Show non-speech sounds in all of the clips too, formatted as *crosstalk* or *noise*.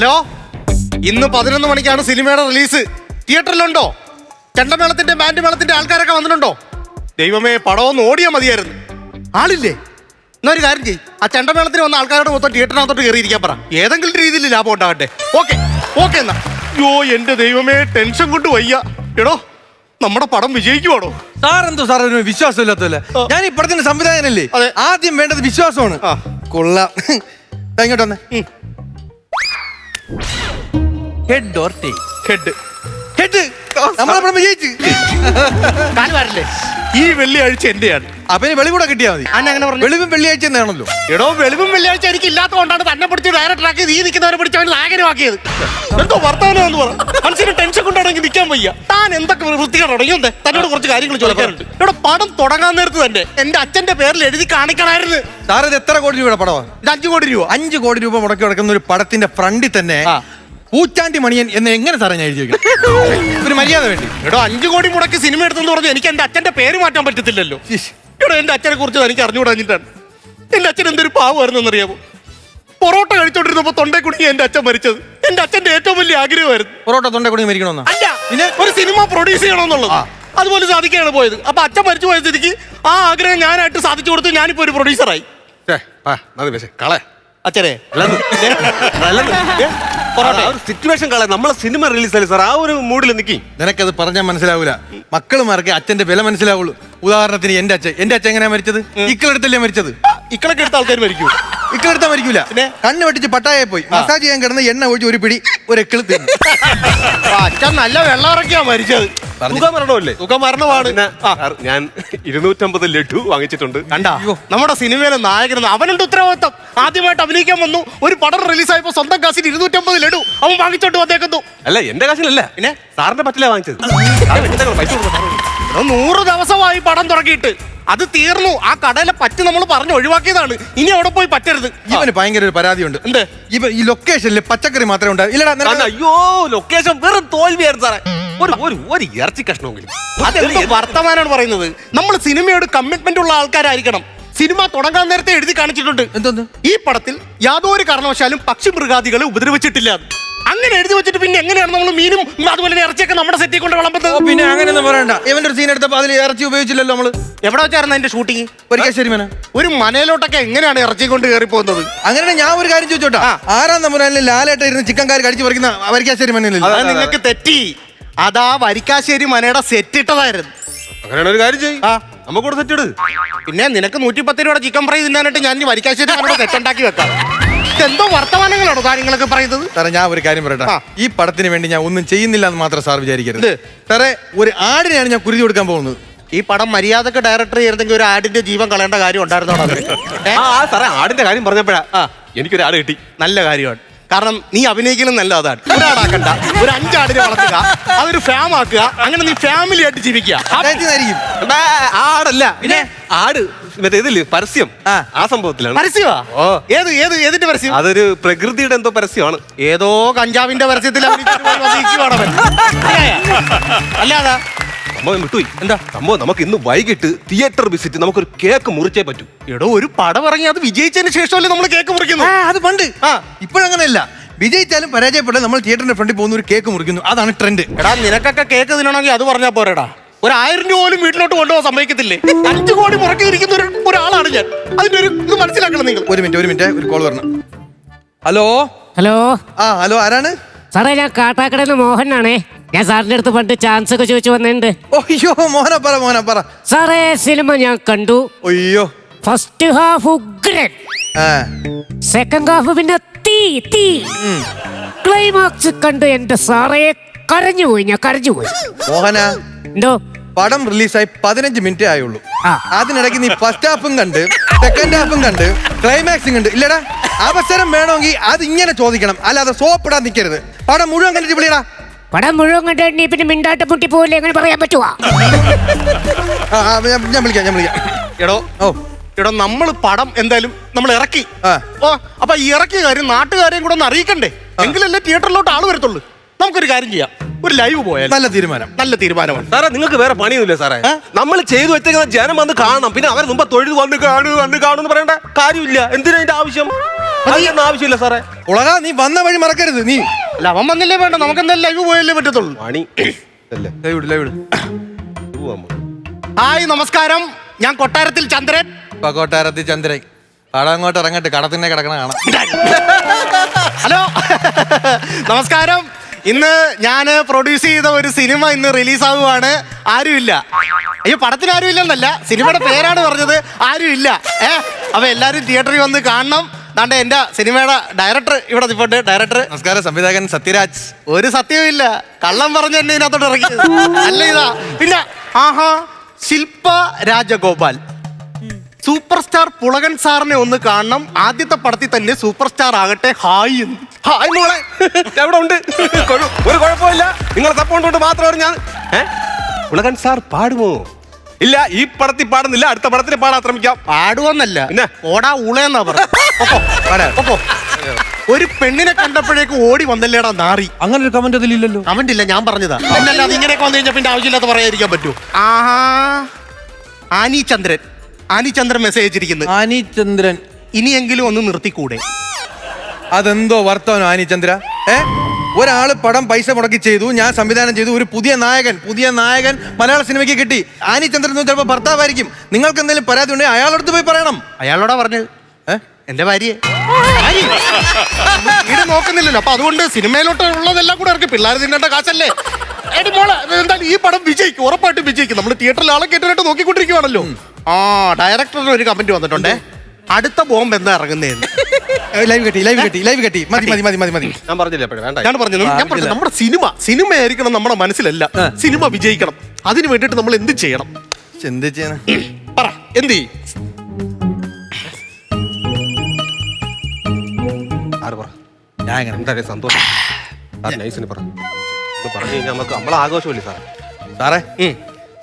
Hello? ഇന്ന് പതിനൊന്ന് മണിക്കാണ് സിനിമയുടെ റിലീസ്. തിയേറ്ററിലുണ്ടോ? ചെണ്ടമേളത്തിന്റെ ബാൻഡ് മേളത്തിന്റെ ആൾക്കാരൊക്കെ വന്നിട്ടുണ്ടോ? ദൈവമേ പടമൊന്ന് ഓടിയാൽ ഓടിയാ മതിയായിരുന്നു. ആളില്ലേ? എന്നാ ഒരു കാര്യം ചെയ്യും. ആ ചെണ്ടമേളത്തിന് വന്ന ആൾക്കാരോട് മൊത്തം തിയേറ്ററിനകത്തോട്ട് കയറിയിരിക്കാൻ പറ. ഏതെങ്കിലും രീതിയിൽ ലാഭം ഉണ്ടാകട്ടെ. ഓക്കെ. ഓക്കെ എന്നാ. യോ എന്റെ ദൈവമേ ടെൻഷൻ കൊണ്ട് വയ്യ. എടോ നമ്മുടെ പടം വിജയിക്കുവാണോ? സാർ എന്തോ സാർ ഒരു വിശ്വാസമില്ലാത്തല്ലേ ഞാൻ ഈ പടത്തിന്റെ സംവിധായകനല്ലേ? ആദ്യം വേണ്ടത് വിശ്വാസമാണ്. കൊള്ളാം. ഇങ്ങോട്ട് വന്നേ. Head or tail head head head നമ്മളെ വിജയിച്ച്. കാൽ വരല്ലേ ഈ വെള്ളിയാഴ്ച എന്റെയാണ്. അപ്പൊ ഇനി വെളി കൂടെ കിട്ടിയാ മതി. അന്ന അങ്ങനെ പറഞ്ഞു. വെളിവും വെള്ളിയാഴ്ച എന്നാണല്ലോ എടോ വെളിവും വെള്ളിയാഴ്ച എനിക്ക് ഇല്ലാത്തതുകൊണ്ടാണ് തന്നെ പിടിച്ച് ഡയറക്ടറാക്കി നീ നിൽക്കുന്നവരെ പിടിച്ച് അവൻ ലാഗനമാക്കിയത് എന്തോ വർത്തമാനം എന്ന് പറ. മനുഷ്യന് ടെൻഷൻ കൊണ്ടാണെങ്കിൽ നിൽക്കാൻ വയ്യ. താൻ എന്തൊക്കെ വൃത്തികൾ തുടങ്ങിയുണ്ട് തന്നോട് കുറച്ച് കാര്യങ്ങൾ ചോദിക്കാറുണ്ട് ഇവിടെ പടം തുടങ്ങാൻ നേരത്ത് തന്നെ എന്റെ അച്ഛന്റെ പേരിൽ എഴുതി കാണിക്കണായിരുന്നു. സാർ ഇത് എത്ര കോടി രൂപയുടെ പടമാണ് ഇത് അഞ്ചു കോടി രൂപ. അഞ്ചു കോടി രൂപ മുടക്കി കിടക്കുന്ന ഒരു പടത്തിന്റെ ഫ്രണ്ടിൽ തന്നെ ആ. പൂച്ചാണ്ടി മണിയൻ എന്ന് എങ്ങനെ സാറേ ഞാൻ എഴുതി വെക്കണം? ഒരു മര്യാദ വേണ്ടി. എടോ അഞ്ചു കോടി മുടക്ക് സിനിമ എടുത്തെന്ന് പറഞ്ഞു എനിക്ക് എന്റെ അച്ഛന്റെ പേര് മാറ്റാൻ പറ്റത്തില്ലല്ലോ. എടോ എന്റെ അച്ഛനെ കുറിച്ച് എനിക്ക് അറിഞ്ഞുകൂടാഞ്ഞിട്ടാണ് എന്റെ അച്ഛൻ എന്തൊരു പാവായിരുന്നു അറിയാമോ പൊറോട്ട കഴിച്ചോണ്ടിരുന്നപ്പോ തൊണ്ടേ കുടുങ്ങി എന്റെ അച്ഛൻ മരിച്ചത്. എന്റെ അച്ഛന്റെ ഏറ്റവും വലിയ ആഗ്രഹമായിരുന്നു. പൊറോട്ട തൊണ്ട കുടുങ്ങി മരിക്കണമെന്ന്? അല്ല പിന്നെ? ഒരു സിനിമ പ്രൊഡ്യൂസ് ചെയ്യണമെന്നുള്ളത്. അതുപോലെ സാധിക്കുകയാണ് പോയത്. അപ്പൊ അച്ഛൻ മരിച്ചു പോയ സ്ഥിതിക്ക് ആ ആഗ്രഹം ഞാനായിട്ട് സാധിച്ചു കൊടുത്തു. ഞാനിപ്പോ ഒരു പ്രൊഡ്യൂസറായി കളെ. അച്ഛനെ. സിറ്റുവേഷൻ നമ്മളെ സിനിമ റിലീസ് ആയി സാർ ആ ഒരു മൂഡിൽ നിൽക്കി നിനക്കത് പറഞ്ഞാൽ മനസ്സിലാവൂല. മക്കളുമാർക്ക് അച്ഛന്റെ വില മനസ്സിലാവുള്ളൂ. ഉദാഹരണത്തിന് എന്റെ അച്ഛൻ. എന്റെ അച്ഛൻ എങ്ങനെയാ മരിച്ചത്? ഇക്കളെടുത്തല്ലേ മരിച്ചത്? ഇക്കളൊക്കെ എടുത്ത ആൾക്കാർ മരിക്കൂ ഇക്കളെടുത്താ മരിക്കൂല പിന്നെ? കണ്ണ് വെട്ടിച്ച് പട്ടായ പോയി. മസാജ് ചെയ്യാൻ കിടന്ന് എണ്ണ ഒഴിച്ച് ഒരു പിടി ഒരു എക്കിളി തിന്നു. അച്ഛൻ നല്ല വെള്ളം ഇറക്കിയാ മരിച്ചത്. സുഖം മരണമല്ലേ? സുഖമരണമാണ് ഞാൻ ഇരുന്നൂറ്റമ്പത് ലഡു വാങ്ങിച്ചിട്ടുണ്ട്. കണ്ടാ? നമ്മുടെ സിനിമയിലെ നായകൻ അവനുണ്ട് ഉത്തരവാദിത്തം? ആദ്യമായിട്ട് അഭിനയിക്കാൻ വന്നു. ഒരു പടം റിലീസായപ്പോ സ്വന്തം കാശിന് ഇരുന്നൂറ്റമ്പത് ലഡു അവൻ വാങ്ങിച്ചോണ്ട് വന്നേക്കുന്നു. അല്ല എന്റെ കാശിലല്ല പിന്നെ? സാറിന്റെ പറ്റില്ല വാങ്ങിച്ചത്. പൈസ നൂറ് ദിവസമായി പടം തുടങ്ങിയിട്ട്. അത് തീർന്നു. ആ കടയിലെ പറ്റ് നമ്മൾ പറഞ്ഞു ഒഴിവാക്കിയതാണ്. ഇനി അവിടെ പോയി പറ്റരുത്. ഇവന് ഭയങ്കര ഒരു പരാതിയുണ്ട്. എന്ത്? ഇവ ഈ ലൊക്കേഷനിൽ പച്ചക്കറി മാത്രമേ ഉണ്ടാവും അയ്യോ ലൊക്കേഷൻ വെറും തോൽവിയായിരുന്നു സാറേ. ഒരു ഒരു ഒരു ഇറച്ചി കഷ്ണമെങ്കിലും. അതെന്തോ വർത്തമാനാണ് പറയുന്നത്? നമ്മൾ സിനിമയോട് കമ്മിറ്റ്മെന്റ് ഉള്ള ആൾക്കാരായിരിക്കണം. സിനിമ തുടങ്ങാൻ നേരത്തെ എഴുതി കാണിച്ചിട്ടുണ്ട്. എന്തോന്ന്? ഈ പടത്തിൽ യാതൊരു കാരണവശാലും പക്ഷി മൃഗാദികളെ ഉപദ്രവിച്ചിട്ടില്ല. അങ്ങനെ എഴുതി വെച്ചിട്ട് പിന്നെ എങ്ങനെയാണ് നമ്മൾ മീനും അതുപോലെ തന്നെ ഇറച്ചിയൊക്കെ നമ്മുടെ സെറ്റിൽ കൊണ്ട് ഓ, പിന്നെ അങ്ങനെയൊന്നും പറയണ്ട. ഇവന്റെ ഒരു സീൻ എടുത്തപ്പോൾ അതിൽ ഇറച്ചി ഉപയോഗിച്ചില്ലല്ലോ നമ്മൾ. എവിടെ വെച്ചായിരുന്നു അതിന്റെ ഷൂട്ടിങ് ഒരിക്കശ്ശേരി മേന ഒരു മനയിലോട്ടൊക്കെ എങ്ങനെയാണ് ഇറച്ചി കൊണ്ട് കയറി പോകുന്നത്? അങ്ങനെ ഞാൻ ഒരു കാര്യം ചോദിച്ചോട്ടാ. ആറാം തമ്പുരാനിൽ ലാലേട്ട ഇരുന്ന് ചിക്കൻ കാരി കടിച്ചു പറിക്കുന്ന വരിക്കാശ്ശേരി മനയിൽ അത് നിങ്ങൾക്ക് തെറ്റി. അതാ വരിക്കാശ്ശേരി മനയുടെ സെറ്റ് ഇട്ടതായിരുന്നു. അങ്ങനെയാണ് ഒരു കാര്യം ചെയ്യും. ആ. നമുക്കൂടെ സെറ്റ് ഇട്. പിന്നെ നിനക്ക് നൂറ്റി പത്ത് രൂപയുടെ ചിക്കൻ ഫ്രൈ തിന്നാനായിട്ട് ഞാൻ വരിക്കാശ്ശേരി മനയുടെ സെറ്റ് ഉണ്ടാക്കി വെക്കാം. ഇതെന്തോ വർത്തമാനങ്ങളാണോ കാര്യങ്ങളൊക്കെ പറയുന്നത്? സാറേ ഞാൻ ഒരു കാര്യം പറയട്ടെ. ഈ പടത്തിന് വേണ്ടി ഞാൻ ഒന്നും ചെയ്യുന്നില്ല എന്ന് മാത്രം സാർ വിചാരിക്കരുത്. എന്ത്? സാറേ ഒരു ആടിനെയാണ് ഞാൻ കുരുതി കൊടുക്കാൻ പോകുന്നത്. ഈ പടം മര്യാദയ്ക്ക് ഡയറക്ടർ ചെയ്തിരുന്നെങ്കിൽ ഒരു ആടിന്റെ ജീവൻ കളയേണ്ട കാര്യം ഉണ്ടായിരുന്നോടാ ആ സാറേ ആടിന്റെ കാര്യം പറഞ്ഞപ്പോഴാ. ആ. എനിക്കൊരു ആട് കിട്ടി. നല്ല കാര്യമാണ്. കാരണം നീ അഭിനയിക്കണം നല്ല അതാണ്. ഒരാടാക്കണ്ട. ഒരു അഞ്ചാടിനെ വളർത്തുക. അതൊരു ഫാം ആക്കുക. അങ്ങനെ നീ ഫാമിലി ആയിട്ട് ജീവിക്കുക. ആടല്ല. പിന്നെ ആട്. മറ്റേ ഇതില്ലേ പരസ്യം? ആ. സംഭവത്തിലാണ്. പരസ്യമാ? ഓ. ഏത് ഏത് ഏതിന്റെ പരസ്യം? അതൊരു പ്രകൃതിയുടെ എന്തോ പരസ്യമാണ്. ഏതോ കഞ്ചാവിന്റെ പരസ്യത്തിൽ? അല്ലാതെ. സംഭവം വിട്ടുപോയി. എന്താ? സംഭവം നമുക്ക് ഇന്ന് വൈകിട്ട് തിയേറ്റർ വിസിറ്റ് നമുക്കൊരു കേക്ക് മുറിച്ചേ പറ്റൂ. എടോ ഒരു പടം ഇറങ്ങി അത് വിജയിച്ചതിന് ശേഷമല്ലേ നമ്മൾ കേക്ക് മുറിക്കുന്നു? ആ അത് പണ്ട്. ആ. ഇപ്പോഴങ്ങനെയല്ല. വിജയിച്ചാലും പരാജയപ്പെട്ടാലും നമ്മൾ തിയേറ്ററിന്റെ ഫ്രണ്ടിൽ പോകുന്ന ഒരു കേക്ക് മുറിക്കുന്നു. അതാണ് ട്രെൻഡ്. എടാ നിനക്കൊക്കെ കേക്ക് തിന്നണമെങ്കിൽ അത് പറഞ്ഞാ പോരെടാ. ഒരു ആയിരം രൂപ പോലും വീട്ടിലോട്ട് കൊണ്ടുപോകാൻ സമ്മതിക്കത്തില്ലേ? അഞ്ചു കോടി മുറക്കിയിരിക്കുന്ന ഒരു ഒരാളാണ് ഞാൻ. അതിന്റെ ഒരു ഇത് മനസ്സിലാക്കണം നിങ്ങൾ. ഒരു മിനിറ്റ് ഒരു മിനിറ്റ്. ഒരു കോൾ വരണം. ഹലോ? ഹലോ? ആ ഹലോ ആരാണ്? സാറേ ഞാൻ കാട്ടാക്കട മോഹനാണേ. ഞാൻ സാറിന്റെ അടുത്ത് പണ്ട് ചാൻസ് ഒക്കെ ചോദിച്ചു വന്നിട്ടുണ്ട്. അയ്യോ മോഹന പറ മോഹന പറ. സാറേ സിനിമ ഞാൻ കണ്ടു. അയ്യോ. ഫസ്റ്റ് ഹാഫ് ഉഗ്രൻ. ആ. സെക്കൻഡ് ഹാഫ് പിന്നെ തീ തീ. ക്ലൈമാക്സ് കണ്ട് എന്റെ സാറേ കരഞ്ഞുപോയി ഞാൻ കരഞ്ഞു പോയി. മോഹന എന്തോ? പടം റിലീസായി പതിനഞ്ച് മിനിറ്റേ ആയുള്ളൂ. ആ. അതിനിടയ്ക്ക് നീ ഫസ്റ്റ് ഹാഫും കണ്ട് സെക്കൻഡ് ഹാഫും കണ്ട് ക്ലൈമാക്സും കണ്ട് ഇല്ലടാ അവസരം വേണമെങ്കിൽ അത് ഇങ്ങനെ ചോദിക്കണം. അല്ലാതെ സോപ്പിടാൻ നിൽക്കരുത് പടം മുഴുവൻ കണ്ടിട്ട് വിളിയടാ. പടം മുഴുവൻ കണ്ട് നീ പിന്നെ മിണ്ടാട്ട പൊട്ടി പോകില്ല എങ്ങനെ പറയാൻ പറ്റുവാ? ആ, ആ, ഞാൻ ഞാൻ വിളിക്കാം ഞാൻ വിളിക്കാം. എടോ ഓ. എടോ നമ്മൾ പടം എന്തായാലും നമ്മൾ ഇറക്കി. ആ. ഓ അപ്പൊ ഈ ഇറക്കിയ കാര്യം നാട്ടുകാരെയും കൂടെ ഒന്ന് അറിയിക്കണ്ടേ? എങ്കിലല്ലേ തിയേറ്ററിലോട്ട് ആൾ വരത്തുള്ളൂ. നമുക്കൊരു കാര്യം ചെയ്യാം. ഒരു ലൈവ് പോയാൽ നല്ല തീരുമാനം. നല്ല തീരുമാനമാണ്. സാറേ നിങ്ങൾക്ക് വേറെ പണിയൊന്നുമില്ല സാറേ. നമ്മൾ ചെയ്തു വെച്ചേക്കുന്ന ജനം വന്ന് കാണണം. പിന്നെ അവരെ മുമ്പ് തൊഴുത് വന്ന് കാണു വന്ന് കാണും എന്ന് പറയേണ്ട കാര്യമില്ല. എന്തിനാ അതിന്റെ ആവശ്യം? അതിനൊന്നും ആവശ്യമില്ല സാറേ. ഉളക നീ വന്ന വഴി മറക്കരുത് നീ. അല്ല അവൻ വന്നില്ലേ വേണ്ട? നമുക്ക് എന്തായാലും ലൈവ് പോയല്ലേ പറ്റത്തുള്ളൂ. മണി അല്ലേ? ലൈവ്. ഹായ് നമസ്കാരം. ഞാൻ കൊട്ടാരത്തിൽ ചന്ദ്രൻ. കൊട്ടാരത്തിൽ ചന്ദ്രൻ. പടം അങ്ങോട്ട് ഇറങ്ങട്ടെ കടത്തിനെ കിടക്കണ കാണാം. ഹലോ. നമസ്കാരം. ഇന്ന് ഞാൻ പ്രൊഡ്യൂസ് ചെയ്ത ഒരു സിനിമ ഇന്ന് റിലീസാവുകയാണ് ആരുമില്ല. അയ്യോ പടത്തിന് ആരുമില്ലെന്നല്ല. സിനിമയുടെ പേരാണ് പറഞ്ഞത്. ആരുമില്ല. ഏ? അപ്പൊ എല്ലാരും തിയേറ്ററിൽ വന്ന് കാണണം. ദാണ്ടെ എന്റെ സിനിമയുടെ ഡയറക്ടർ ഇവിടെ നിപ്പോട്ട് ഡയറക്ടർ നമസ്കാരം സംവിധായകൻ സത്യരാജ്. ഒരു സത്യവുമില്ല കള്ളം പറഞ്ഞ എന്നെ ഇതിനകത്തോട്ട് ഇറക്കി അല്ല ഇതാ. പിന്നെ ആഹാ ശില്പ രാജഗോപാൽ. സൂപ്പർ സ്റ്റാർ പുളകൻ സാറിനെ ഒന്ന് കാണണം. ആദ്യത്തെ പടത്തിൽ തന്നെ സൂപ്പർ സ്റ്റാർ ആകട്ടെ. ഹായ് എന്ന്. ഹായ് മോളെ. എവിടെ ഉണ്ട്? ഒരു കുഴപ്പമില്ല. നിങ്ങളെ സപ്പോർട്ട് കൊണ്ട് മാത്രമാണ് ഞാൻ പുളകൻ സാർ പാടുമോ? ഇല്ല ഈ പടത്തിൽ പാടുന്നില്ല. അടുത്ത പടത്തിൽ പാടാൻ ശ്രമിക്കാം. പാടുവന്നല്ല? ഓടാ ഉളയെന്നാ പറഞ്ഞു ഒരു പെണ്ണിനെ കണ്ടപ്പോഴേക്ക് ഓടി വന്നല്ലേടാ നാറി. അങ്ങനെ ഒരു കമന്റ് അതിലില്ലല്ലോ കമന്റ് ഇല്ല ഞാൻ പറഞ്ഞതാ. എന്നല്ല അത് ഇങ്ങനെയൊക്കെ വന്നു കഴിഞ്ഞാൽ പിന്നെ ആവശ്യമില്ലാത്ത പറയാതിരിക്കാൻ പറ്റൂ ആഹാ. ആനി ചന്ദ്രൻ ആനി ചന്ദ്രൻ മെസ്സേജ് അയച്ചിരിക്കുന്നത് ആനിചന്ദ്രൻ. ഇനിയെങ്കിലും ഒന്ന് നിർത്തിക്കൂടെ? അതെന്തോ വർത്തമാനം അനിചന്ദ്ര ഏ? ഒരാൾ പടം പൈസ മുടക്കി ചെയ്തു ഞാൻ സംവിധാനം ചെയ്തു ഒരു പുതിയ നായകൻ പുതിയ നായകൻ മലയാള സിനിമയ്ക്ക് കിട്ടി. ആനിചന്ദ്രൻ എന്ന് ചിലപ്പോൾ ഭർത്താവായിരിക്കും. നിങ്ങൾക്ക് എന്തെങ്കിലും പരാതി ഉണ്ടെങ്കിൽ അയാളടുത്ത് പോയി പറയണം. അയാളോടാ പറഞ്ഞത്? ഏ? എന്റെ ഭാര്യയെ. വീട് നോക്കുന്നില്ലല്ലോ. അപ്പൊ അതുകൊണ്ട് സിനിമയിലോട്ട് ഉള്ളതെല്ലാം കൂടെ ഇറക്കി. പിള്ളേർ തിന്നേണ്ട കാശല്ലേ? എടി മോളെ എന്തായാലും ഈ പടം വിജയിക്കും ഉറപ്പായിട്ടും വിജയിക്കും. നമ്മൾ തിയേറ്ററിൽ ആളെ കേട്ടിട്ട് നോക്കിക്കൊണ്ടിരിക്കുവാണല്ലോ. ആ ഡയറക്ടറിന് ഒരു കമന്റ് വന്നിട്ടുണ്ടേ. അടുത്ത ബോംബ് എന്താ ഇറങ്ങുന്നതെന്ന് ലൈവ് *laughs* കെട്ടി ലൈവ് കെട്ടി ലൈവ് കെട്ടി. മതി മതി മതി മതി മതി. ഞാൻ പറഞ്ഞില്ലേ വേണ്ട. ഞാൻ പറഞ്ഞു ഞാൻ പറഞ്ഞു നമ്മുടെ സിനിമ സിനിമ ആയിരിക്കണം നമ്മുടെ മനസ്സിലല്ല. സിനിമ വിജയിക്കണം. അതിന് വേണ്ടിയിട്ട് നമ്മൾ എന്ത് ചെയ്യണം? എന്ത് ചെയ്യണം? *clears throat* പറ എന്ത് ചെയ്യും? ആര് പറ? ഞാൻ സന്തോഷം? പറ. ഇത് പറഞ്ഞു കഴിഞ്ഞാൽ നമുക്ക് നമ്മളെ ആഘോഷമല്ലേ സാർ സാറേ.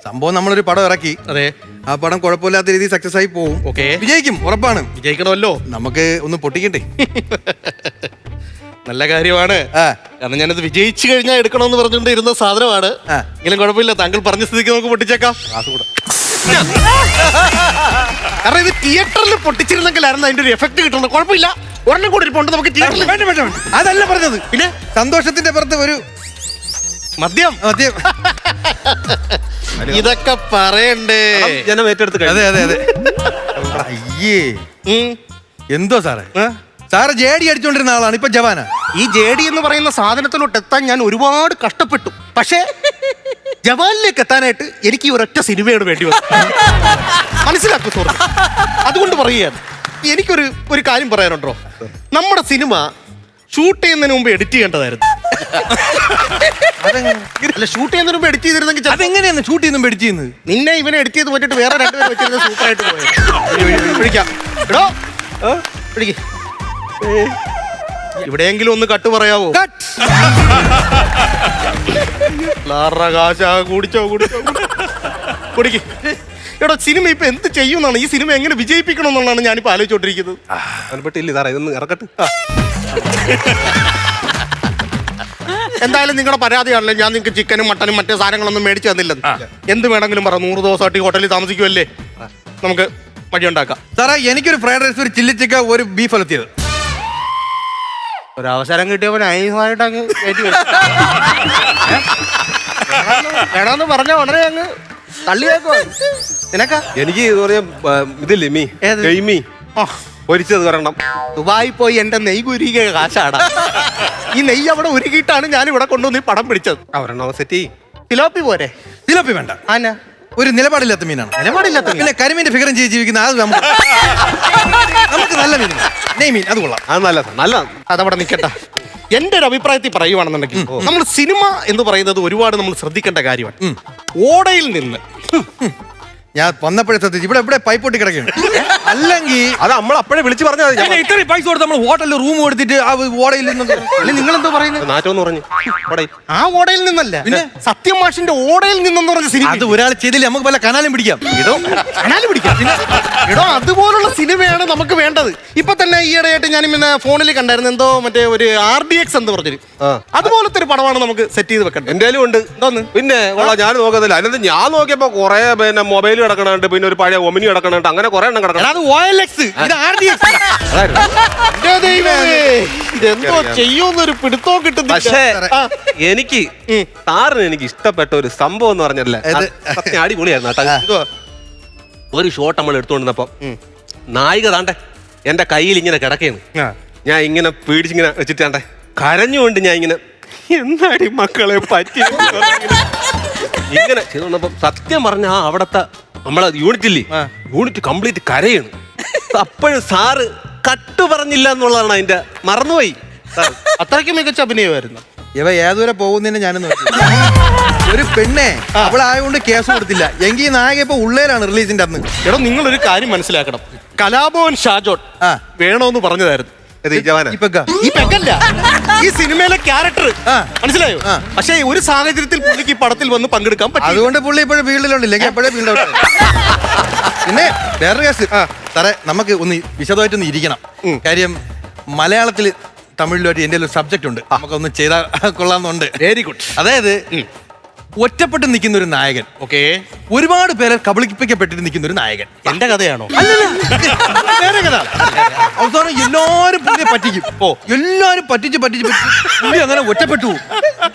സംഭവം നമ്മളൊരു പടം ഇറക്കി. അതെ. ആ പടം കുഴപ്പമില്ലാത്ത രീതിയിൽ സക്സസ് ആയി പോവും. ഓക്കെ. വിജയിക്കും ഉറപ്പാണ്. വിജയിക്കണമല്ലോ. നമുക്ക് ഒന്ന് പൊട്ടിക്കണ്ടേ? *laughs* നല്ല കാര്യമാണ്. കാരണം ഞാനത് വിജയിച്ചു കഴിഞ്ഞാൽ എടുക്കണമെന്ന് പറഞ്ഞുകൊണ്ട് ഇരുന്ന സാധനമാണ്. ഇങ്ങനെ എങ്കിലും കുഴപ്പമില്ല താങ്കൾ പറഞ്ഞ സ്ഥിതിക്ക് നമുക്ക് പൊട്ടിച്ചേക്കാം. *laughs* കാരണം ഇത് തിയേറ്ററിൽ പൊട്ടിച്ചിരുന്നെങ്കിൽ പൊട്ടിച്ചിരുന്നെങ്കിലായിരുന്നു അതിന്റെ ഒരു എഫക്ട് കിട്ടുന്നത്. കുഴപ്പമില്ല. ഒരെണ്ണം കൂടി ഇരിപ്പുണ്ട് നമുക്ക് തിയേറ്ററിൽ അതല്ല പറഞ്ഞത്. പിന്നെ? സന്തോഷത്തിന്റെ പുറത്ത് ഒരു മദ്യം? മദ്യം. *laughs* ഇതൊക്കെ പറയണ്ടേ. ജനം ഏറ്റെടുത്ത് അതെ അതെ അതെ. അയ്യേ. എന്തോ സാറേ? സാറ് ജേടി അടിച്ചോണ്ടിരുന്ന ആളാണ് ഇപ്പൊ ജവാന. ഈ ജെ ഡി എന്ന് പറയുന്ന സാധനത്തിലോട്ട് എത്താൻ ഞാൻ ഒരുപാട് കഷ്ടപ്പെട്ടു. പക്ഷേ ജവാനിലേക്ക് എത്താനായിട്ട് എനിക്ക് ഈ ഒരൊറ്റ സിനിമയോട് വേണ്ടി വന്നു മനസ്സിലാക്കൂ സുഹൃത്ത്. അതുകൊണ്ട് പറയുകയാണ്. എനിക്കൊരു ഒരു കാര്യം പറയാനുണ്ടോ? നമ്മുടെ സിനിമ ഷൂട്ട് ചെയ്യുന്നതിന് മുമ്പ് എഡിറ്റ് ചെയ്യേണ്ടതായിരുന്നു. അല്ല ഷൂട്ട് ചെയ്യുന്നതിന് മുമ്പ് എഡിറ്റ് ചെയ്തിരുന്നെങ്കിൽ ചിലപ്പോ അതെങ്ങനെയാണ് ഷൂട്ട് ചെയ്യുന്ന എഡിറ്റ് ചെയ്യുന്നത്? നിന്നെ ഇവനെ എഡിറ്റ് ചെയ്ത് പോയിട്ട് വേറെ രണ്ടുപേരും വെച്ചിരുന്ന സൂപ്പറായിട്ട് പോയത് പിടിക്കാം. എടോ. പിടിക്ക്. ഇവിടെയെങ്കിലും ഒന്ന് കട്ട് പറയാവോ? ലാറ കാശ കുടിച്ചോ കുടിച്ചോ. കുടിക്ക്. എടോ സിനിമ ഇപ്പൊ എന്ത് ചെയ്യുമെന്നാണ്? ഈ സിനിമ എങ്ങനെ വിജയിപ്പിക്കണം എന്നുള്ളതാണ് ഞാനിപ്പോ ആലോചിച്ചോണ്ടിരിക്കുന്നത്. അതിനെപ്പറ്റിയില്ലേ സാറേ ഇതൊന്ന് ഇറക്കട്ടെ. എന്തായാലും നിങ്ങളുടെ പരാതിയാണല്ലോ. ഞാൻ നിങ്ങൾക്ക് ചിക്കനും മട്ടനും മറ്റേ സാധനങ്ങളൊന്നും മേടിച്ചു തന്നില്ലെന്ന്. എന്ത് വേണമെങ്കിലും പറ. നൂറ് ദിവസമായിട്ട് ഈ ഹോട്ടലിൽ താമസിക്കുമല്ലേ നമുക്ക് വഴിയുണ്ടാക്കാം സാറേ എനിക്കൊരു ഫ്രൈഡ് റൈസ് ഒരു ചില്ലി ചിക്കൻ ഒരു ബീഫ് അലത്തിയത്. ഒരു അവസരം കിട്ടിയപ്പോൾ നൈസായിട്ട് അങ്ങ് കയറ്റി? വേണമെന്ന് പറഞ്ഞ ഉടനെ അങ്ങ് തള്ളിയേക്കോ നിനക്കാ? എനിക്ക് ഇതില്ലേ മീ മീ ഗെയ്മി ആ, പൊരിച്ചത് വരണം. ദുബായി പോയി എന്റെ നെയ് ഉരുകിയ കാശാടാ. ഈ നെയ്യ് അവിടെ ഉരുകിയിട്ടാണ് ഞാൻ ഇവിടെ കൊണ്ടുവന്ന് ഈ പടം പിടിച്ചത്. അവരെണ്ണം സെറ്റി തിലോപ്പി പോരെ? തിലോപ്പി വേണ്ട. ആന? ഒരു നിലപാടില്ലാത്ത മീനാണ്. നിലപാടില്ലാത്ത മീൻ. പിന്നെ കരിമീന്റെ ഫിഗറും ചെയ്ത് ജീവിക്കുന്ന അത് നമുക്ക് നമുക്ക് നല്ല മീൻ നെയ് മീൻ അത് കൊള്ളാം. അത് നല്ല സാർ നല്ല അതവിടെ നിൽക്കട്ടെ എന്റെ ഒരു അഭിപ്രായത്തിൽ പറയുവാണെന്നുണ്ടെങ്കിൽ നമ്മൾ സിനിമ എന്ന് പറയുന്നത് ഒരുപാട് നമ്മൾ ശ്രദ്ധിക്കേണ്ട കാര്യമാണ്. ഓടയിൽ നിന്ന് ഞാൻ വന്നപ്പോഴത്തെ ഇവിടെ ഇവിടെ പൈപ്പൊട്ടി കിടക്കുകയാണ്. അല്ലെങ്കിൽ അത് നമ്മൾ അപ്പോഴേ വിളിച്ചു പറഞ്ഞാൽ ഞാൻ ഇത്രയും പൈസ കൊടുത്ത് നമ്മൾ ഹോട്ടലിൽ റൂം എടുത്തിട്ട് ആ ഓടയിൽ നിന്ന് അല്ലെ നിങ്ങൾ എന്താ പറയുന്നത് നാറ്റോന്ന് പറഞ്ഞു. ആ ഓടയിൽ നിന്നല്ല. പിന്നെ? സത്യം മാഷിന്റെ ഓടയിൽ നിന്നെന്ന് പറഞ്ഞ സിനിമ അത് ഒരാൾ ചെയ്തില്ല? നമുക്ക് പല കനാലും പിടിക്കാം. ഇടോ കനാലും പിടിക്കാം. പിന്നെ? എടോ അതുപോലുള്ള സിനിമയാണ് നമുക്ക് വേണ്ടത്. ഇപ്പൊ തന്നെ ഈ ഈയിടെയായിട്ട് ഞാൻ പിന്നെ ഫോണിൽ കണ്ടായിരുന്നു എന്തോ മറ്റേ ഒരു ആർ ഡി എക്സ് എന്ന് പറഞ്ഞൊരു. അതുപോലത്തെ ഒരു പടമാണ് നമുക്ക് സെറ്റ് ചെയ്ത് വെക്കേണ്ടത്. എന്തേലും ഉണ്ട്. എന്തോന്ന്? പിന്നെ ഞാൻ നോക്കത്തില്ല അതിനകത്ത് ഞാൻ നോക്കിയപ്പോ കുറെ പിന്നെ മൊബൈൽ കിടക്കണുണ്ട് പിന്നെ ഒരു പഴയ ഒമിനി കിടക്കണുണ്ട് അങ്ങനെ കുറെ എണ്ണം കിടക്കണം അത് ഒ എൽ എക്സ് ഇത് ആർ ഡി എക്സ് ദൈവമേ. എന്തോ ചെയ്യുമെന്നൊരു പിടുത്തവും കിട്ടുന്നില്ല. പക്ഷേ ആ, എനിക്ക് താറിന് എനിക്ക് ഇഷ്ടപ്പെട്ട ഒരു സംഭവം എന്ന് പറഞ്ഞല്ലേ അത് സത്യം അടിപൊളിയായിരുന്നു കേട്ടോ. എന്തുവാ? ഒരു ഷോട്ട് നമ്മൾ എടുത്തുകൊണ്ടിരുന്നപ്പോ നായിക താണ്ടെ എന്റെ കയ്യിൽ ഇങ്ങനെ കിടക്കേണ്. ആ. ഞാൻ ഇങ്ങനെ പേടിച്ചിങ്ങനെ വെച്ചിട്ടാണ്ടെ കരഞ്ഞുകൊണ്ട് ഞാൻ ഇങ്ങനെ എന്നാടി മക്കളെ പറ്റി ഇങ്ങനെ ചെയ്തുകൊണ്ടപ്പോ സത്യം പറഞ്ഞ ആ അവിടത്തെ നമ്മളെ യൂണിറ്റ് ഇല്ലേ? യൂണിറ്റ് കംപ്ലീറ്റ് കരയാണ്. അപ്പോഴും സാറ് കട്ട് പറഞ്ഞില്ല എന്നുള്ളതാണ് അതിന്റെ മറന്നുപോയി. സാർ അത്രയ്ക്ക് മികച്ച അഭിനയമായിരുന്നു. ഇവ ഏതുവരെ പോകുന്നതിന് നോക്കി. ഒരു പെണ്ണെ അവളായതുകൊണ്ട് കേസ് കൊടുത്തില്ല. എങ്കിൽ ഈ നായക ഇപ്പൊ ഉള്ളേലാണ് റിലീസിന്റെ അന്ന്. എടോ നിങ്ങളൊരു കാര്യം മനസ്സിലാക്കണം. കലാഭവൻ ഷാജോട്ട്. വേണോന്ന് പറഞ്ഞതായിരുന്നു. ഈ ജവാന? ഈ പെക്ക ഈ പെഗല്ല ഈ സിനിമയിലെ ക്യാരക്ടർ. മനസ്സിലായോ? ആ. പക്ഷേ ഒരു സാഹചര്യത്തിൽ പുള്ളിക്ക് ഈ പടത്തിൽ വന്ന് പങ്കെടുക്കാൻ പറ്റും അതുകൊണ്ട് പുള്ളി ഇപ്പോഴും ഫീൽഡിലുണ്ട് ഇല്ലെങ്കിൽ എപ്പോഴേ ഫീൽഡ് പിന്നെ വേറൊരു കേസ്. സാറേ നമുക്ക് ഒന്ന് വിശദമായിട്ടൊന്ന് ഇരിക്കണം. കാര്യം മലയാളത്തിൽ തമിഴിലുമായിട്ട് എന്റെ ഒരു സബ്ജക്റ്റ് ഉണ്ട്. നമുക്കൊന്ന് ചെയ്താൽ കൊള്ളാമെന്നുണ്ട്. വെരി ഗുഡ് അതായത് ഒറ്റപ്പെട്ട് നിൽക്കുന്ന ഒരു നായകൻ. ഓക്കെ ഒരുപാട് പേരെ കബളിപ്പിക്കപ്പെട്ടിട്ട് നിൽക്കുന്ന ഒരു നായകൻ. എന്റെ കഥയാണോ? വേറെ കഥ. അവസാനം എല്ലാരും പുള്ളിയെ പറ്റിക്കും. ഓ എല്ലാരും പറ്റിച്ച് പറ്റിച്ച് പറ്റിച്ച് പുള്ളി അങ്ങനെ ഒറ്റപ്പെട്ടു. പോകും.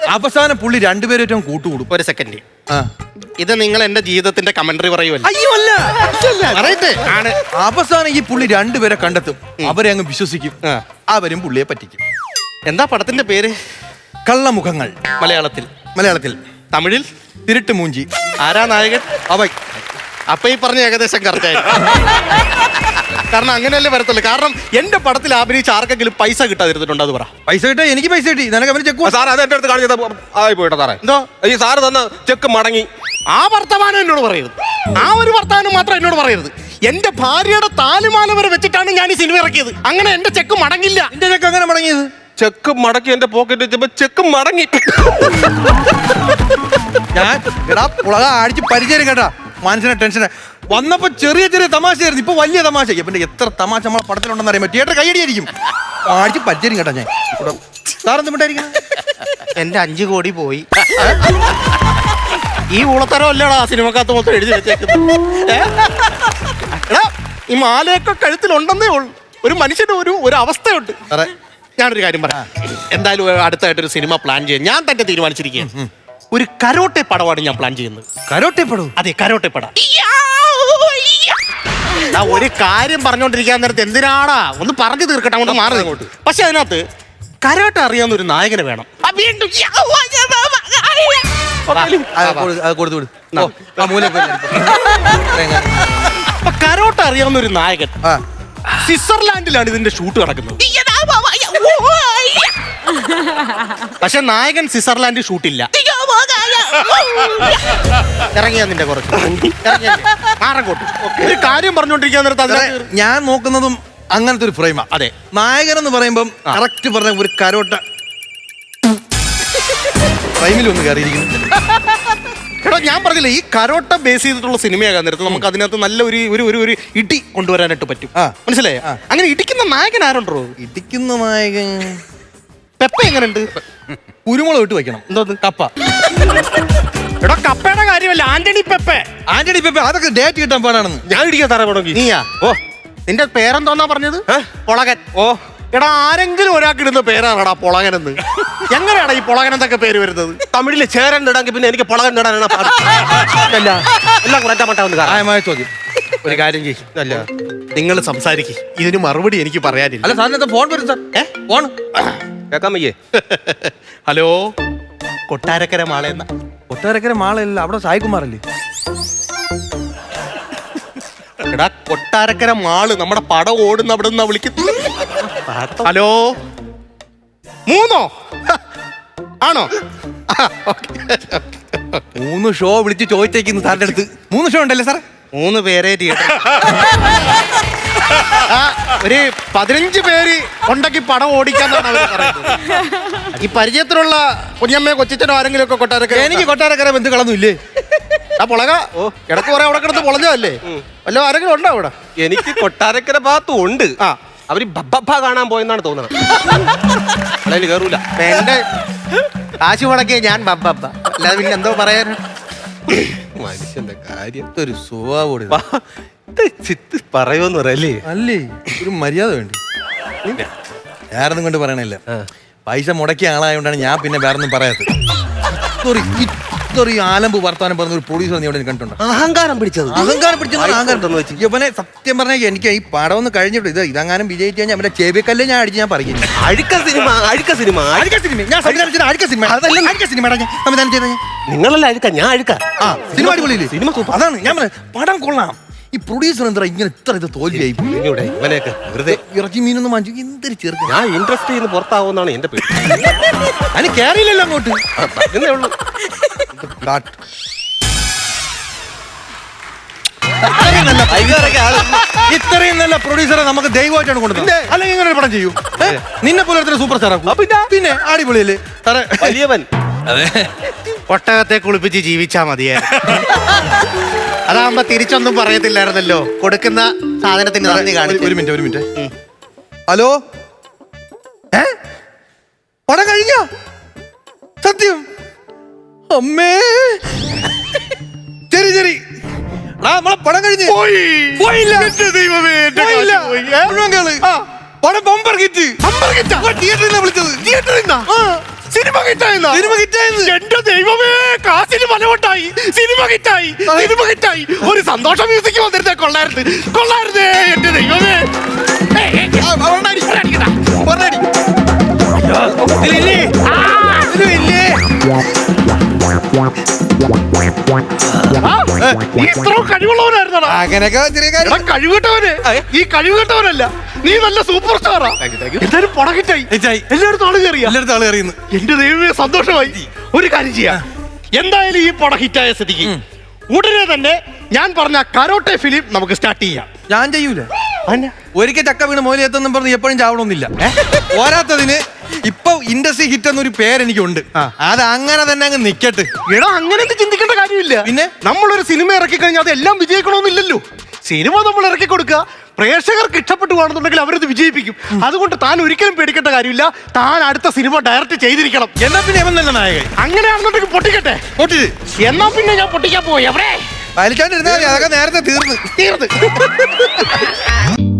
അവസാനം പുള്ളി രണ്ടുപേരേറ്റവും കൂട്ടുകൂടും. ഒരു സെക്കൻഡ് ആ. ഇത് നിങ്ങൾ എന്റെ ജീവിതത്തിന്റെ കമന്ററി പറയുമല്ലോ? അയ്യോ അല്ല. പറയട്ടെ. ആണ്. അവസാനം ഈ പുള്ളി രണ്ടുപേരെ കണ്ടെത്തും. അവരെ അങ്ങ് വിശ്വസിക്കും. ആ. അവരും പുള്ളിയെ പറ്റിക്കും. എന്താ പടത്തിന്റെ പേര്? കള്ളമുഖങ്ങൾ. മലയാളത്തിൽ. മലയാളത്തിൽ. തമിഴിൽ തിരുട്ട് മൂഞ്ചി ആരാ നായകൻ? അഭയ് അപ്പൊ ഈ പറഞ്ഞ ഏകദേശം കറക്റ്റായി കാരണം അങ്ങനെയല്ലേ വരത്തുള്ളൂ. കാരണം എന്റെ പടത്തിൽ അഭിനയിച്ച ആർക്കെങ്കിലും പൈസ കിട്ടാതിരുന്നിട്ടുണ്ട് അത് പറ. പൈസ കിട്ടാ എനിക്ക് പൈസ കിട്ടി. നിനക്ക് അവർ ചെക്ക് സാർ അത് എന്റെ അടുത്ത് കാണിച്ചത് ആയി പോയിട്ടോ സാറേ. എന്തോ? ഈ സാറ് തന്ന ചെക്ക് മടങ്ങി. ആ വർത്തമാനം എന്നോട് പറയരുത്. ആ ഒരു വർത്തമാനം മാത്രം എന്നോട് പറയരുത്. എന്റെ ഭാര്യയുടെ താലിമാല വരെ വെച്ചിട്ടാണ് ഞാൻ ഈ സിനിമ ഇറക്കിയത്. അങ്ങനെ എന്റെ ചെക്ക് മടങ്ങില്ല. എന്റെ ചെക്ക് അങ്ങനെ മടങ്ങിയത്? ചെക്ക് മടക്കി എന്റെ പോക്കറ്റ് വെച്ചപ്പോ ചെക്ക് മടങ്ങി. ഞാൻ എടാ ഉളക അടിച്ച് പരിചയം കേട്ടാ. മനസ്സിനെ ടെൻഷൻ വന്നപ്പോ ചെറിയ ചെറിയ തമാശയായിരുന്നു. ഇപ്പൊ വലിയ തമാശ. പിന്നെ എത്ര തമാശ നമ്മളെ പടത്തിലുണ്ടെന്ന് അറിയാൻ തിയേറ്റർ കൈയടിയായിരിക്കും. അടിച്ച് പരിചയം കേട്ടാ ഞാൻ. സാർ മിണ്ടായിരിക്കണം എന്റെ അഞ്ചു കോടി പോയി. ഈ ഊളത്തരം അല്ലടാ സിനിമക്കകത്ത് മൊത്തം എഴുതി വെച്ചേക്കുന്നത്. ഈ മാലയൊക്കെ കഴുത്തിലുണ്ടെന്നേ ഉള്ളൂ. ഒരു മനുഷ്യന്റെ ഒരു ഒരു അവസ്ഥയുണ്ട്. ഞാനൊരു കാര്യം പറയാം. എന്തായാലും അടുത്തായിട്ട് ഒരു സിനിമ പ്ലാൻ ചെയ്യാം. ഞാൻ തന്നെ തീരുമാനിച്ചിരിക്കുകയാണ്. ഒരു കരോട്ടെ പടമാണ് ഞാൻ പ്ലാൻ ചെയ്യുന്നത്. കരോട്ടെ പടം അതെ കരോട്ടെ പടം ഒരു കാര്യം പറഞ്ഞോണ്ടിരിക്കാൻ നേരത്തെ എന്തിനാടാ? ഒന്ന് പറഞ്ഞു തീർക്കട്ടെ അങ്ങോട്ട് മാറി അങ്ങോട്ട്. പക്ഷെ അതിനകത്ത് കരോട്ട അറിയാവുന്ന ഒരു നായകനെ വേണം. കരോട്ട അറിയാവുന്ന ഒരു നായകൻ സ്വിറ്റ്സർലാൻഡിലാണ് ഇതിന്റെ ഷൂട്ട് നടക്കുന്നത്. പക്ഷെ നായകൻ സ്വിറ്റ്സർലാൻഡ് ഷൂട്ടില്ല. ഇറങ്ങിയാ നിന്റെ കുറച്ച്. മാറങ്ങോട്ട് ഒരു കാര്യം പറഞ്ഞോണ്ടിരിക്കാൻ നേരത്തെ അതിനകത്ത് ഞാൻ നോക്കുന്നതും അങ്ങനത്തെ ഒരു ഫ്രെയിമാ. അതെ. നായകൻ എന്ന് പറയുമ്പം കറക്റ്റ് പറഞ്ഞ ഒരു കരോട്ട. ഫ്രെയിമിൽ ഒന്ന് കയറിയിരിക്കുന്നു എടാ ഞാൻ പറഞ്ഞില്ല ഈ കരോട്ട ബേസ് ചെയ്തിട്ടുള്ള സിനിമയാകാൻ നേരത്ത് നമുക്ക് അതിനകത്ത് നല്ല ഒരു ഒരു ഒരു ഒരു ഇടി കൊണ്ടുവരാനായിട്ട് പറ്റും. മനസ്സിലായോ? അങ്ങനെ ഇടിക്കുന്ന നായകൻ ആരുണ്ടോ? ഇടിക്കുന്ന നായകൻ. പെപ്പ എങ്ങനെയുണ്ട് കുരുമുളക് ഇട്ട് വെക്കണം എന്തോ കപ്പ. എടാ കപ്പയുടെ കാര്യമല്ല ആന്റണി പെപ്പ. ആന്റണി പെപ്പ അതൊക്കെ ഡേറ്റ് കിട്ടാൻ പാടാണെന്ന്. ഞാൻ ഇടിക്കാൻ തറ പടങ്ങി നീയാ? ഓ. നിന്റെ പേരെന്തോന്നാ പറഞ്ഞത്? പൊളകൻ. ഓ. എടാ ആരെങ്കിലും ഒരാൾക്ക് ഇടുന്ന പേരാണടാ പൊളകൻ എന്ന് എങ്ങനെയാണ് ഈ പൊളകൻ എന്നൊക്കെ പേര് വരുന്നത്? തമിഴിൽ ചേരൻ ഇടാങ്കിൽ പിന്നെ എനിക്ക് പൊളകൻ ഇടാനാണ് അല്ല എല്ലാം മട്ടാവുന്ന ചോദ്യം. ഒരു കാര്യം ചെയ്യും. അല്ല നിങ്ങൾ സംസാരിക്കും. ഇതിന് മറുപടി എനിക്ക് പറയാനില്ല. അല്ല സാറിന് ഫോൺ വരും സാർ ഏ? ഫോൺ കേക്കാൻ വയ്യേ *laughs* ഹലോ? കൊട്ടാരക്കര മാളയെന്ന കൊട്ടാരക്കര മാളല്ല അവിടെ സായികുമാറല്ലേ? എടാ കൊട്ടാരക്കര മാൾ നമ്മുടെ പടം ഓടുന്ന അവിടെ നിന്നാ വിളിക്കുന്നത് ഹലോ? മൂന്നോ? ആണോ? ആ. മൂന്ന് ഷോ വിളിച്ച് ചോദിച്ചേക്കുന്നു സാറിന്റെ അടുത്ത്. മൂന്ന് ഷോ ഉണ്ടല്ലേ സാർ മൂന്ന് പേരേ തിയേറ്റർ *laughs* ആ ഒരു പതിനഞ്ച് പേര് ഉണ്ടെങ്കിൽ പടം ഓടിക്കാന്നാണ് അവർ പറയുന്നത്. ഈ പരിചയത്തിലുള്ള കുഞ്ഞമ്മയോ കൊച്ചിച്ചനോ ആരെങ്കിലും ഒക്കെ കൊട്ടാരക്കര എനിക്ക് കൊട്ടാരക്കര ബന്ധുക്കളൊന്നും ഇല്ലേ? ആ പൊളക? ഇടയ്ക്ക് കുറെ അവിടെ കിടന്ന് പൊളഞ്ഞതല്ലേ വല്ല ആരെങ്കിലും ഉണ്ടോ അവിടെ? എനിക്ക് കൊട്ടാരക്കര ഭാഗത്തും ഉണ്ട്. ആ. അവർ ബബ്ബ കാണാൻ പോയെന്നാണ് തോന്നുന്നത് അതിൽ കയറൂല എന്റെ കാശ് മുടക്കിയ ഞാൻ ബബ്ബ അല്ലാതെ പിന്നെ എന്തോ പറയാൻ? മനുഷ്യന്റെ കാര്യത്തൊരു ഒരു ചിത്ത് പറയുമെന്ന് പറയല്ലേ അല്ലേ? ഒരു മര്യാദ വേണ്ടി. വേറൊന്നും കൊണ്ട് പറയണില്ല. പൈസ മുടക്കിയ ആളായതുകൊണ്ടാണ് ഞാൻ പിന്നെ വേറൊന്നും പറയാത്തത്. ഇത്രയും ആലമ്പ് വർത്താനം പറഞ്ഞ ഒരു പോലീസ് നീ ഇവിടെ കണ്ടുണ്ടോ അഹങ്കാരം പിടിച്ചത്. അഹങ്കാരം പിടിച്ചത് അഹങ്കാരം ഉണ്ടെന്ന് വെച്ച്. ഇവനെ സത്യം പറഞ്ഞാൽ എനിക്ക് ഈ പടം ഒന്ന് കഴിഞ്ഞിട്ട് ഇത് ഇതങ്ങാനും വിജയിച്ചു കഴിഞ്ഞാൽ അവന്റെ ചെവിക്കല്ലേ ഞാൻ അടിച്ച് ഞാൻ പറയുന്നു അഴുക്ക സിനിമ അഴുക്ക സിനിമ. അഴുക്ക സിനിമ. ഞാൻ സംസാരിച്ചത് അഴുക്ക സിനിമ. അതല്ല അഴുക്ക സിനിമ സംവിധാനം ചെയ്ത നിങ്ങളല്ല അഴുക്ക ഞാൻ അഴുക്ക. ആ സിനിമ അടിപൊളി സിനിമ അതാണ് ഞാൻ പടം കൊള്ളാം. ഈ പ്രൊഡ്യൂസർ എന്താ ഇങ്ങനെ ഇത്ര ഇത് തോൽവിയായി? പോയി? ഇവിടെ ഇവനെയൊക്കെ വെറുതെ ഇറച്ചി മീനൊന്നും വാങ്ങിച്ചു. എന്തൊരു ചെറുത് ഞാൻ ഇൻട്രസ്റ്റ് ചെയ്യുന്ന പുറത്താവുമെന്നാണ് എന്റെ പേര് അതിന് കേറിയില്ലല്ലോ അങ്ങോട്ട്. എന്നേ ഉള്ളൂ. കാട്ട്. ഇത്രയും നല്ല ഇത്രയും നല്ല പ്രൊഡ്യൂസറെ നമുക്ക് ദൈവമായിട്ടാണ് കൊണ്ടുവന്നത്. അല്ലെങ്കിൽ ഇങ്ങനെ ഒരു പടം ചെയ്യൂ. ഏ? നിന്നെ പോലെ ഒരുത്തനെ സൂപ്പർ സ്റ്റാർ ആക്കും പിന്നെ? അടിപൊളിയല്ലേ? സാറേ വലിയവൻ. ഒട്ടകത്തെ കുളിപ്പിച്ച് ജീവിച്ചാ മതിയായിരുന്നു. അതാകുമ്പോ തിരിച്ചൊന്നും പറയത്തില്ലായിരുന്നല്ലോ. കൊടുക്കുന്ന സാധനത്തിന് നന്ദി കാണിച്ചു ഒരു മിനിറ്റ് ഒരു മിനിറ്റ്. ഹലോ? ഏ? പണം കഴിഞ്ഞ? സത്യം? അമ്മേ. ശരി ശരി. നമ്മളെ പടം കഴിഞ്ഞ്. പോയില്ല. പോയില്ല. മുഴുവൻ കേൾ. പടം ബമ്പർ ഹിറ്റ് തിയേറ്ററിൽ വിളിച്ചത്. തിയേറ്ററിൽ സിനിമ കിട്ടായിരുന്നോ? സിനിമ ഹിറ്റായിരുന്നു എന്റെ ദൈവമേ കാശിന് ഫലമുണ്ടായി സിനിമ കിട്ടായി സിനിമ കിട്ടായി ഒരു സന്തോഷ മ്യൂസിക് വന്നിരുന്നേ കൊള്ളായിരുന്നു. കൊള്ളായിരുന്നേ എന്റെ ദൈവമേ? ആ, നീ ഇത്രയും കഴിവുള്ളവനായിരുന്നടാ. അങ്ങനെയൊക്കെ ചെറിയ കാര്യം. എടാ കഴിവിട്ടവന് നീ കഴിവിട്ടവനല്ല നീ നല്ല സൂപ്പർ സ്റ്റാറാ. എന്തായാലും പടം ഹിറ്റായി ഹിറ്റായി. എല്ലായിടത്തും ആൾ കയറിയ. എല്ലായിടത്തും ആൾ കയറിയുന്നു. എന്റെ ദൈവമേ സന്തോഷമായി. ഒരു കാര്യം ചെയ്യാം. എന്തായാലും ഈ പടം ഹിറ്റായ സ്ഥിതിക്ക് ഉടനെ തന്നെ ഞാൻ പറഞ്ഞ കരോട്ടെ ഫിലിം നമുക്ക് സ്റ്റാർട്ട് ചെയ്യാം. ഞാൻ ചെയ്യൂല. ഒരിക്കൽ ചക്ക വീണ് മോലി എത്തെന്നും പറഞ്ഞ് എപ്പോഴും ചാവണമെന്നില്ല പോരാത്തതിന് ഇപ്പൊ ഇൻഡസ്ട്രി ഹിറ്റ് എന്നൊരു പേര് പേരെനിക്കുണ്ട്. അത് അങ്ങനെ തന്നെ അങ്ങ് നിക്കട്ടെ. എടാ അങ്ങനെയൊക്കെ ചിന്തിക്കേണ്ട കാര്യമില്ല. പിന്നെ? നമ്മളൊരു സിനിമ ഇറക്കി കഴിഞ്ഞാൽ അതെല്ലാം വിജയിക്കണമെന്നില്ലല്ലോ. സിനിമ നമ്മൾ ഇറക്കി കൊടുക്കുക പ്രേക്ഷകർക്ക് ഇഷ്ടപ്പെട്ടു കാണുന്നുണ്ടെങ്കിൽ അവരത് വിജയിപ്പിക്കും. അതുകൊണ്ട് താൻ ഒരിക്കലും പേടിക്കേണ്ട കാര്യമില്ല. താൻ അടുത്ത സിനിമ ഡയറക്റ്റ് ചെയ്തിരിക്കണം. എന്നാ പിന്നെ തന്നെ നായകൻ? അങ്ങനെയാണെന്നുണ്ടെങ്കിൽ പൊട്ടിക്കട്ടെ. പൊട്ടിട്ട് എന്നാ പിന്നെ ഞാൻ പൊട്ടിക്കാൻ പോയി. എവിടെ? അതൊക്കെ നേരത്തെ തീർന്നു. തീർന്ന്. *laughs*